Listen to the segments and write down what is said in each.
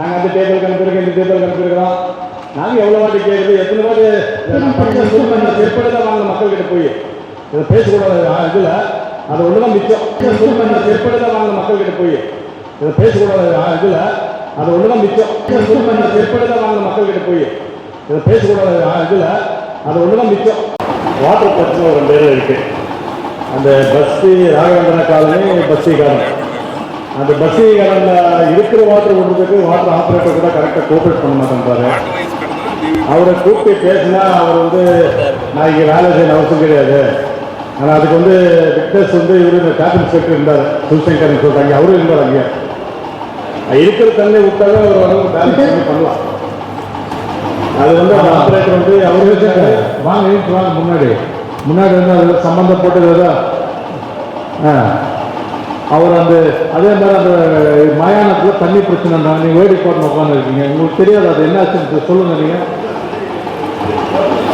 நாங்கள் அந்த டேபிள் கணக்கு இந்த டேபிள் கணக்கு நாங்கள் எவ்வளோ வாட்டி கேட்குறது எத்தனை வாட்டி படித்த சூழ்நிலை வாங்க மக்கள்கிட்ட போய்? இதை பேசக்கூடாது இதில். அது ஒன்று தான் மிச்சம் சூழ்நிலை தான் வாங்க மக்கள்கிட்ட போய்? இதை பேசக்கூடாது இதில். அது ஒன்று தான் மிச்சம் சூழ்நிலை செருப்படுதான் வாங்க மக்கள்கிட்ட போய்? இதை பேசக்கூடாது இதில். அது ஒன்று தான் மிச்சம் வாட்டர் பிரச்சனை ஒரு ரெண்டு இருக்குது அந்த பஸ்ஸு ராகவேந்திர காலனி பஸ்ஸி காலனி அந்த பஸ்ஸி காலனில் இருக்கிற வாட்டர் விடுறதுக்கு வாட்டர் ஆப்ரேட்டர் கூட கரெக்டாக கோஆப்ரேட் பண்ண மாட்டேன்றாரு அவரை கூப்பிட்டு பேசினா அவர் வந்து நான் இங்கே வேலை செய்யணும் அவசியம் கிடையாது. ஆனால் அதுக்கு வந்து விக்னஸ் வந்து இவர் இந்த கேபின் செக்ரட்டரி இருந்தார். சிவசங்கர்னு சொல்லிட்டாங்க அவரும் இருந்தார் அங்கே இருக்கிற தண்ணி விட்டாலும் அவர் வந்து பேலன்ஸ் பண்ணி பண்ணலாம். அது வந்து அந்த ஆப்ரேட்டர் வந்து அவரு வாங்க வாங்க முன்னாடி. முன்னாடி வந்து அது சம்மந்தப்பட்டது ஆ. அவர் அந்த அதே மாதிரி அந்த மயானத்தில் தண்ணி பிரச்சனை நீங்கள் வேடிக்கை பார்த்து உட்காந்துருக்கீங்க உங்களுக்கு தெரியாது அது என்னாச்சுன்னு சொல்லுங்க நீங்கள்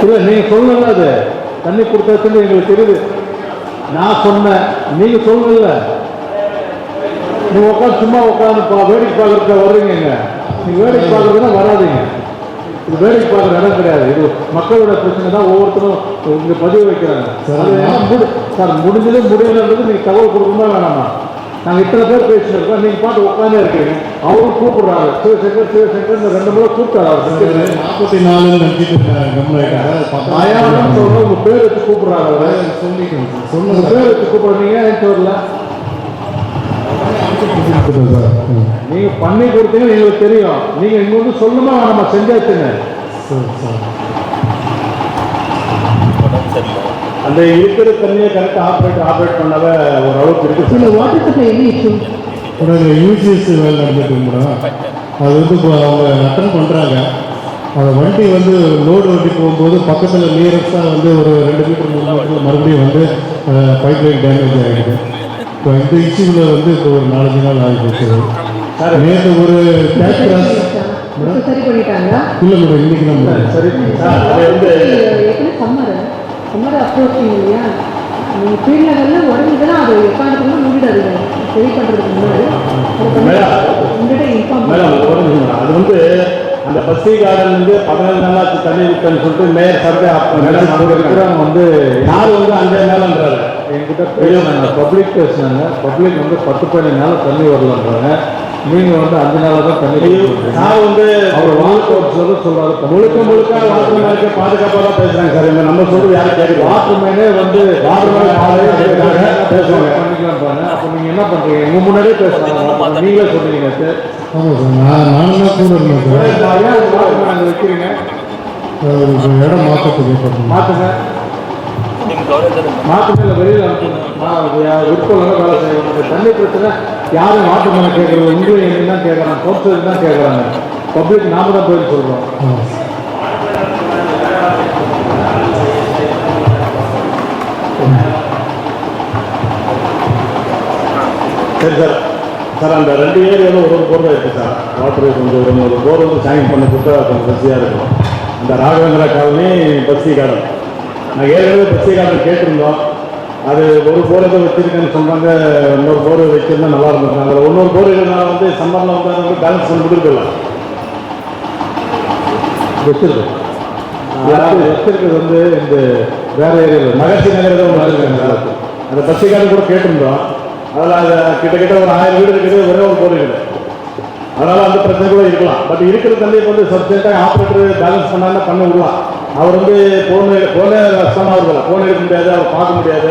இல்லை நீங்கள் சொல்லல அது. தண்ணி கொடுத்தாச்சுன்னு எங்களுக்கு தெரியுது. நான் சொன்னேன். நீங்கள் சொல்லல நீங்கள் உட்காந்து சும்மா உட்காந்து பா வேடிக்கை பார்க்குறதுக்கு வர்றீங்க நீங்கள் வேடிக்கை பார்க்குறதுனா வராதீங்க. இது வேடிக்கை பார்க்குற இடம் கிடையாது. இது மக்களோட பிரச்சனை தான் ஒவ்வொருத்தரும் இங்கே பதிவு வைக்கிறாங்க. சார் முடிஞ்சது முடியலன்றது நீங்கள் தகவல் கொடுக்கணுமா வேணாமா? நாங்கள் இத்தனை பேர் பேசியிருக்கோம். நீங்கள் பாட்டு உட்காந்தே இருக்கீங்க. அவரும் கூப்பிடுறாரு. சிவசங்கர் சிவசங்கர் இந்த ரெண்டு முறை கூப்பிட்டாரு. அவர் நாற்பத்தி நாலு மயானம் சொல்ற உங்க பேர் வச்சு கூப்பிடுறாரு அவரு. சொல்லிட்டேன் உங்க பேர் வச்சு கூப்பிடுறீங்க சார் நீங்க பண்ணி கொடுத்தீங்க எங்களுக்கு தெரியும். நீங்க இங்க வந்து சொல்லணுமா நம்ம செஞ்சாச்சுன்னு. அந்த இருக்கிற தண்ணியை கரெக்டாக ஆப்ரேட் ஆப்ரேட் பண்ணாத ஒரு அளவுக்கு இருக்கு So what is the primary issue? கூட இந்த யூஜிஎஸ் வேலை நடந்துட்டு மேடம். அது வந்து இப்போ அவங்க அட்டன் பண்ணுறாங்க அந்த வண்டி வந்து லோடு வண்டி போகும்போது பக்கத்தில் நியரஸ்டாக வந்து ஒரு ரெண்டு மீட்டர் மூணு மீட்டர் மறுபடியும் வந்து பைப் லைன் டேமேஜ் ஆகிடுது இப்போ இந்த இஷ்யூவில் வந்து இப்போ ஒரு நாலஞ்சு நாள் ஆகிடுச்சு சார். நேற்று ஒரு டேக் கிராஸ் இப்ப சரி பண்ணிட்டாங்களா? இல்லை மேடம் இன்னைக்கு நம்ம சரி சம்மர் அப்ரோச்சிங் இல்லையா நீங்கள் ஃபீல்ட் லெவலில் உடனே அது உட்காந்துக்கணும் மூடிடாதீங்க. சரி பண்ணுறதுக்கு முன்னாடி. அது வந்து அந்த பஸ்ஸி கார்டன் வந்து பதினேழு நாளாச்சு தண்ணி விட்டேன்னு சொல்லிட்டு மேயர் சர்வே மேடம் இருக்கிறவங்க வந்து யார் வந்து அஞ்சு நாள்ன்றாரு என்கிட்ட பேசினாங்க. பப்ளிக் பேசினாங்க. பப்ளிக் வந்து பத்து பதினஞ்சு நாள் தண்ணி வரலன்றாங்க. நீங்கள் வந்து அஞ்சு நாளாக தான் தண்ணி நான் வந்து அவர் சொல்ல சொல்றாரு முழுக்க முழுக்க வாட்டர் மேனுக்கு பாதுகாப்பாக தான் பேசுகிறாங்க சார். இந்த நம்ம சொல்றது யாரும் கேட்குது வாட்டர் மேனே வந்து வாட்டர் மேன் பேசுவாங்க பண்ணிக்கலாம் பாருங்க. அப்போ நீங்கள் என்ன பண்ணுறீங்க உங்க முன்னாடியே பேசுகிறாங்க நீங்களே சொல்றீங்க சார். ஆமாம் சார் நான் நானும் தான் கூட இருந்தேன் சார் வைக்கிறீங்க இடம் மாற்றத்துக்கு மாத்துங்க இல்லை வெளியில் அனுப்புங்க. நான் விற்பனை வேலை செய்யணும் இந்த யாரும் வாக்கு மேலே கேட்கறது உங்களை என்ன தான் கேட்குறாங்க கோர்ட்டு தான் கேட்குறாங்க. பப்ளிக் நாம தான் போய் சொல்கிறோம் சரி சார். சார் அந்த ரெண்டு ஏரியாவில் ஒரு ஒரு போர் தான் இருக்குது சார். வாட்டர் கொஞ்சம் ஒரு ஒரு போர் வந்து சாயம் பண்ணி கொடுத்தா கொஞ்சம் வசதியாக இருக்கும். அந்த ராகவேந்திரா காலனி பஸ்ஸி கார்டன் நான் ஏற்கனவே பஸ்ஸி கார்டன் கேட்டிருந்தோம். அது ஒரு போர் ஏதோ வச்சிருக்கேன்னு சொன்னாங்க இன்னொரு போர் வச்சிருந்தா நல்லா இருந்திருக்கும் அதில் இன்னொரு போர் இருந்தால் வந்து சம்மரில் வந்து வந்து பேலன்ஸ் பண்ணி கொடுத்துருக்கலாம் வச்சிருக்கு வச்சிருக்கிறது வந்து இந்த வேற ஏரியாவில் மகர்ஷி நகர் ஏதோ ஒன்று இருக்கு அந்த பஸ்தி கார்டன் கூட கேட்டிருந்தோம். அதில் அது கிட்டத்தட்ட ஒரு ஆயிரம் வீடு இருக்குது ஒரே ஒரு போர் இருக்குது. அதனால அந்த பிரச்சனை கூட இருக்கலாம். பட் இருக்கிற தண்ணியை வந்து சப்ஜெக்டாக ஆப்ரேட்டர் பேலன்ஸ் பண்ணாம பண்ண விடலாம். அவர் வந்து போன போன கஷ்டமாக இருக்கல போன் எடுக்க முடியாது அவர் பார்க்க முடியாது.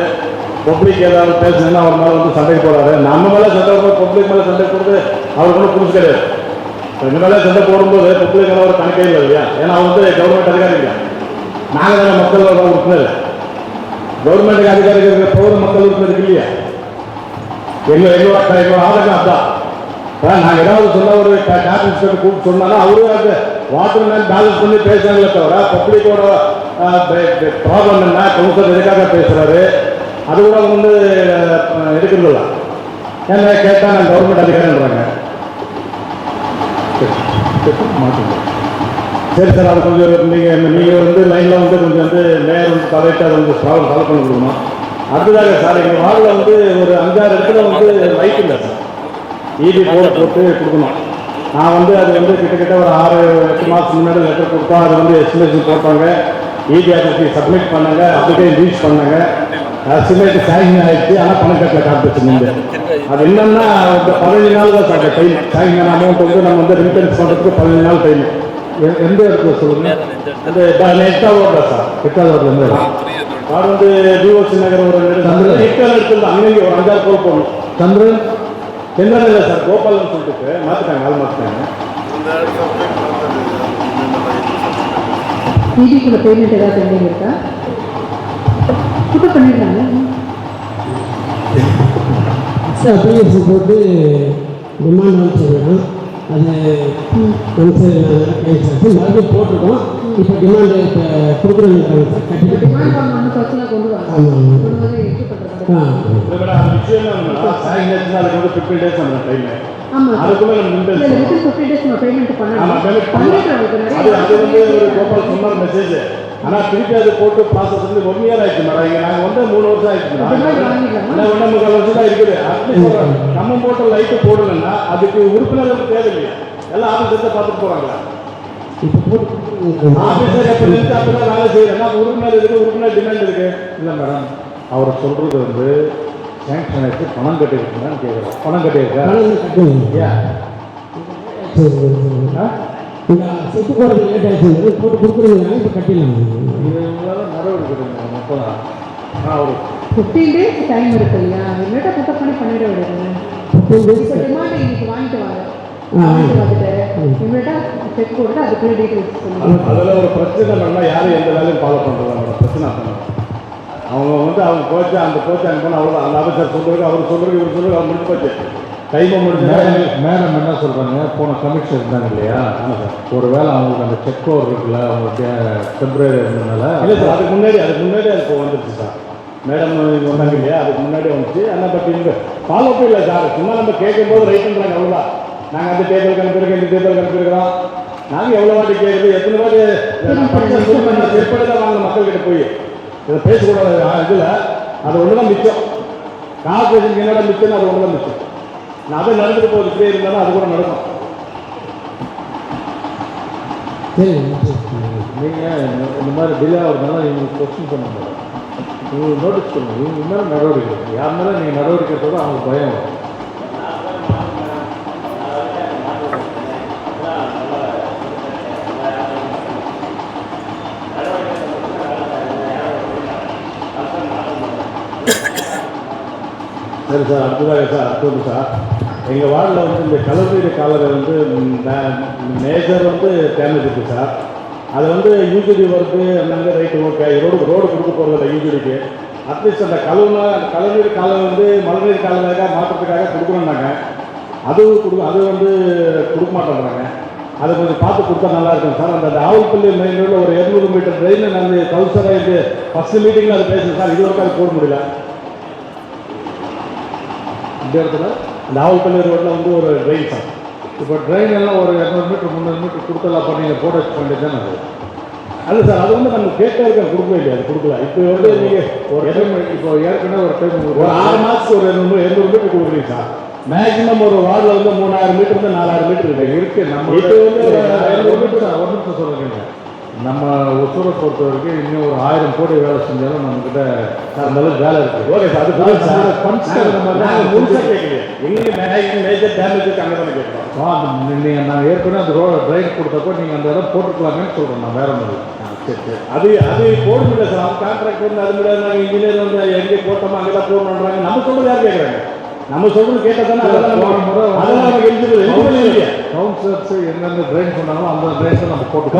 பப்ளிக் ஏதாவது பேசணும்னா அவர் மேலே வந்து சண்டை போடாது. நம்ம மேலே சண்டை போட பப்ளிக் மேலே சண்டை போடுறது அவருக்கு ஒன்றும் புதுசு கிடையாது. ரெண்டு மேலே சண்டை போடும்போது பப்ளிக் மேலே ஒரு கணக்கே இல்லை இல்லையா? ஏன்னா அவர் வந்து கவர்மெண்ட் அதிகாரி இல்லை நாங்கள் தானே மக்கள் உறுப்பினர். கவர்மெண்ட் அதிகாரிகள் இருக்கிற பௌர மக்கள் உறுப்பினர் இல்லையா? எங்கள் எங்களோட எங்களோட ஆதரவு அதான் அதான் நாங்கள் ஏதாவது சொன்ன ஒரு டாக்டர் கூப்பிட்டு சொன்னாலும் அவரும் அந்த வாட்டர் மேன் பேலன்ஸ் பண்ணி பேசுறாங்களே தவிர பப்ளிக்கோட ப்ராப்ளம் என்ன? கவுன்சிலர் எதுக்காக பேசுறாரு? அது கூட அவங்க வந்து எடுக்கிறதில்ல எடுக்கிறது ஏன்னா கேட்டால் நான் கவர்மெண்ட் அதிகாரின்றாங்க சரி சார் அது கொஞ்சம் நீங்கள் நீங்கள் வந்து லைனில் வந்து கொஞ்சம் வந்து நேரம் வந்து தலையிட்டு அதை வந்து ப்ராப்ளம் சால்வ் பண்ணி கொடுக்கணும் அடுத்ததாக சார் எங்கள் வார்டில் வந்து ஒரு அஞ்சாறு இடத்துல வந்து லைட் இல்லை சார். ஈபி போர்டு போட்டு கொடுக்கணும். நான் வந்து அது வந்து கிட்டத்தட்ட ஒரு ஆறு எட்டு மாதத்துக்கு முன்னாடி லெட்டர் கொடுத்தோம் அது வந்து எஸ்டிமேஷன் போட்டாங்க. இபி ஆஃபீஸுக்கு சப்மிட் பண்ணாங்க. அப்ளிகேஷன் ரீச் பண்ணாங்க. எஸ்டிமேட் சாங்கிங் ஆயிடுச்சு. ஆனால் பணம் கட்டல காப்பிச்சு அது என்னன்னா இந்த பதினஞ்சு நாள் தான் சார் டைம் சாங்கிங் அமௌண்ட் வந்து நம்ம வந்து ரிட்டர்ன்ஸ் பண்ணுறதுக்கு பதினஞ்சு நாள் டைம் எந்த இடத்துல சொல்லுங்க? அந்த நெக்ஸ்ட்டாக ஓடுறா சார். எட்டாவது வார்டில் இருந்து வந்து டிஓசி நகர் ஒரு சந்திரன். எட்டு எடுத்து அங்கேயும் ஒரு அஞ்சாறு கோல் போடணும். சந்திரன். சென்ட்ரல் இல்லை சார் கோபால்னு சொல்லிட்டு மாற்றிட்டாங்க ஆள் மாற்றிட்டாங்க ஈபிக்குள்ள பேமெண்ட் ஏதாவது பெண்டிங் இருக்கா? இப்போ பண்ணிடலாங்க சார் பிஎஸ்சி போட்டு டிமாண்ட் வந்து சொல்லலாம் அது மறுபடியும் போட்டிருக்கோம். இப்போ டிமாண்ட் டேஸ் அதுக்குள்ளே இப்போ நிறைய ஆனா திருப்பி அது போட்டு ப்ராசஸ் வந்து ஒன் இயர் ஆயிடுச்சு மேடம் இங்க நாங்க வந்து மூணு வருஷம் ஆயிடுச்சு அது முக்கால் வருஷம் தான் இருக்குது நம்ம போட்ட லைட்டு போடலன்னா அதுக்கு உறுப்பினர்கள் தேவையில்லையா எல்லாம் ஆஃபீஸர்ஸை பார்த்துட்டு போறாங்களா ஆஃபீஸர் எப்போ நிறுத்தி வேலை செய்யறேன்னா உறுப்பினர் இருக்கு உறுப்பினர் டிமாண்ட் இருக்கு இல்லை மேடம் அவர் சொல்றது வந்து சேங்ஷன் ஆயிடுச்சு பணம் கட்டியிருக்கீங்கன்னு கேட்குறோம் பணம் கட்டியிருக்கா பணம் கட்டணும் லேட் போட்டு கொடுக்குறீங்க இப்போ கட்டிடலாம் இது நடவடிக்கை மொத்தம் ஆனால் ஒரு ஃபிஃப்டீன் டேஸ் டைம் இருக்கு இல்லையா இனிமேட்டா புக்கப் பண்ணி பண்ணிட விடுங்க ஃபிஃப்டீன் டேஸ் டிமாண்ட் இன்னைக்கு வாங்கிட்டு வாங்க வாங்கிட்டு வந்துட்டு இனிமேட்டா செக் போட்டு அதுக்குள்ள டீட்டெயில்ஸ் சொல்லுங்க. அதுல ஒரு பிரச்சனை பண்ணா யாரும் எந்த வேலையும் ஃபாலோ பண்றதா பிரச்சனை அதான். அவங்க வந்து அவங்க கோச்சா அந்த கோச்சை அங்கே போனால் அவ்வளோ அந்த ஆஃபீஸர் சொல்றது அவர் சொல்றது இவர் சொல்றது அவர் முடிஞ்சு போச்சு. டைமை முடிஞ்சு மேடம் என்ன சொல்றாங்க? போன கமிஷன் இருந்தாங்க இல்லையா? ஒருவேளை அவங்களுக்கு அந்த செக் ஓவர் இருக்குல்ல அவங்க டெம்பரரி இருந்ததுனால. இல்லை சார் அதுக்கு முன்னாடி அதுக்கு முன்னாடி அது இப்போ வந்துருச்சு சார் மேடம் இது வந்தாங்க இல்லையா? அதுக்கு முன்னாடி வந்துச்சு. ஆனால் பட் இந்த ஃபாலோ அப் இல்லை சார் சும்மா நம்ம கேட்கும்போது ரைட்டுன்றாங்க அவ்வளோதான் நாங்கள் அந்த டேபிள் அனுப்பியிருக்கோம் இந்த டேபிள் அனுப்பியிருக்கிறோம் நாங்கள் எவ்வளோ வாட்டி கேட்குறது எத்தனை வாட்டி செருப்படி தான் வாங்க மக்கள்கிட்ட போய். இதை பேசக்கூடாது இதில் அது ஒன்று தான் மிச்சம் கார்பரேஷனுக்கு என்னோட மிச்சம் அது ஒன்று தான் மிச்சம். நான் அதை நடந்துட்டு போகுது இப்படியே இருந்தாலும் அது கூட நடக்கும். நீங்கள் இந்த மாதிரி டிலே ஆகுறதுனால இவங்களுக்கு கொஸ்டின் பண்ண முடியாது இவங்க நோட்டீஸ் பண்ணுங்க இவங்க மேலே நடவடிக்கை. யார் மேலே நீங்கள் நடவடிக்கை எடுத்தாலும் அவங்களுக்கு பயம் வரும். சரி சார் அற்புதம் சார். அடுத்தது சார் எங்கள் வார்டில் வந்து இந்த கலர்வீடு காலரை வந்து மேஜர் வந்து டேமேஜ் இருக்குது சார். அது வந்து யூஜிடி ஒர்க்கு என்னங்க ரைட்டு ஓகே ரோடு ரோடு கொடுக்க போகிறதில்ல யூஜிடிக்கு அட்லீஸ்ட் அந்த கழுவுனா அந்த கலர்வீடு காலை வந்து மழைநீர் காலையாக மாற்றத்துக்காக கொடுக்குறோம்னாங்க அது கொடு அது வந்து கொடுக்க மாட்டேங்கிறாங்க அதை கொஞ்சம் பார்த்து கொடுத்தா நல்லா இருக்கும் சார். அந்த ஆவல்பள்ளி மெயின் ரோடில் ஒரு இரநூறு மீட்டர் ட்ரெயினில் நான் அந்த கவுன்சிலராக இது ஃபஸ்ட்டு மீட்டிங்கில் அது பேசுகிறேன் சார். இது வரைக்கும் அது போட முடியல. அந்த ஆவல்பள்ளி ரோட்டில் வந்து ஒரு ட்ரெயின் சார். இப்போ ட்ரெயின் எல்லாம் ஒரு இரநூறு மீட்டர் முந்நூறு மீட்டர் கொடுத்தலாம் பண்ணி நீங்கள் போட வச்சு வேண்டியது தானே அது? சார் அது வந்து நம்ம கேட்க இருக்க கொடுக்கவே இல்லையா? அது கொடுக்கல. இப்போ வந்து நீங்கள் ஒரு இப்போ ஏற்கனவே ஒரு டைம் ஒரு ஆறு மாதத்துக்கு ஒரு இரநூறு இரநூறு மீட்டர் கொடுக்குறீங்க சார். மேக்ஸிமம் ஒரு வார்டில் வந்து மூணாயிரம் மீட்டர் இருந்து நாலாயிரம் மீட்டர் இருக்கு. இருக்கு நம்ம இப்போ வந்து ஒரு ஒரு ஐநூறு நிமிஷம் ஒரு நிமிஷம் சொல்லுங்க. நம்ம ஒசூரை பொறுத்த வரைக்கும் இன்னும் ஒரு ஆயிரம் கோடி வேலை செஞ்சாலும் நம்மக்கிட்ட அந்த அளவுக்கு வேலை இருக்கு. ஓகே சார் அது மாதிரி நாங்கள் முழுசாக கேட்கலையே எங்கே மேஜர் டேமேஜ் அங்கே தானே கேட்குறோம் ஆ, அந்த- நீங்க நான் ஏற்கனவே அந்த ரோட ட்ரைன் கொடுத்தப்போ நீங்கள் அந்த இடம் போட்டுக்கலாமேன்னு சொல்கிறேன் நான் வேற இல்லை. சரி சரி. அது அது போட முடியல சார் அவங்க கான்ட்ராக்ட் வந்து அது முடியாது. நாங்கள் இன்ஜினியர் வந்து எங்கே போட்டோமோ அங்கே தான் போடணுன்றாங்க நம்ம சொல்றது யார் கேட்குறாங்க நம்ம சொல்றது கேட்டால் தானே அதெல்லாம் இல்லையா? கவுன்சிலர்ஸ் எந்தெந்த ட்ரைன் சொன்னாங்களோ அந்த ட்ரைன்ஸை நம்ம போட்டு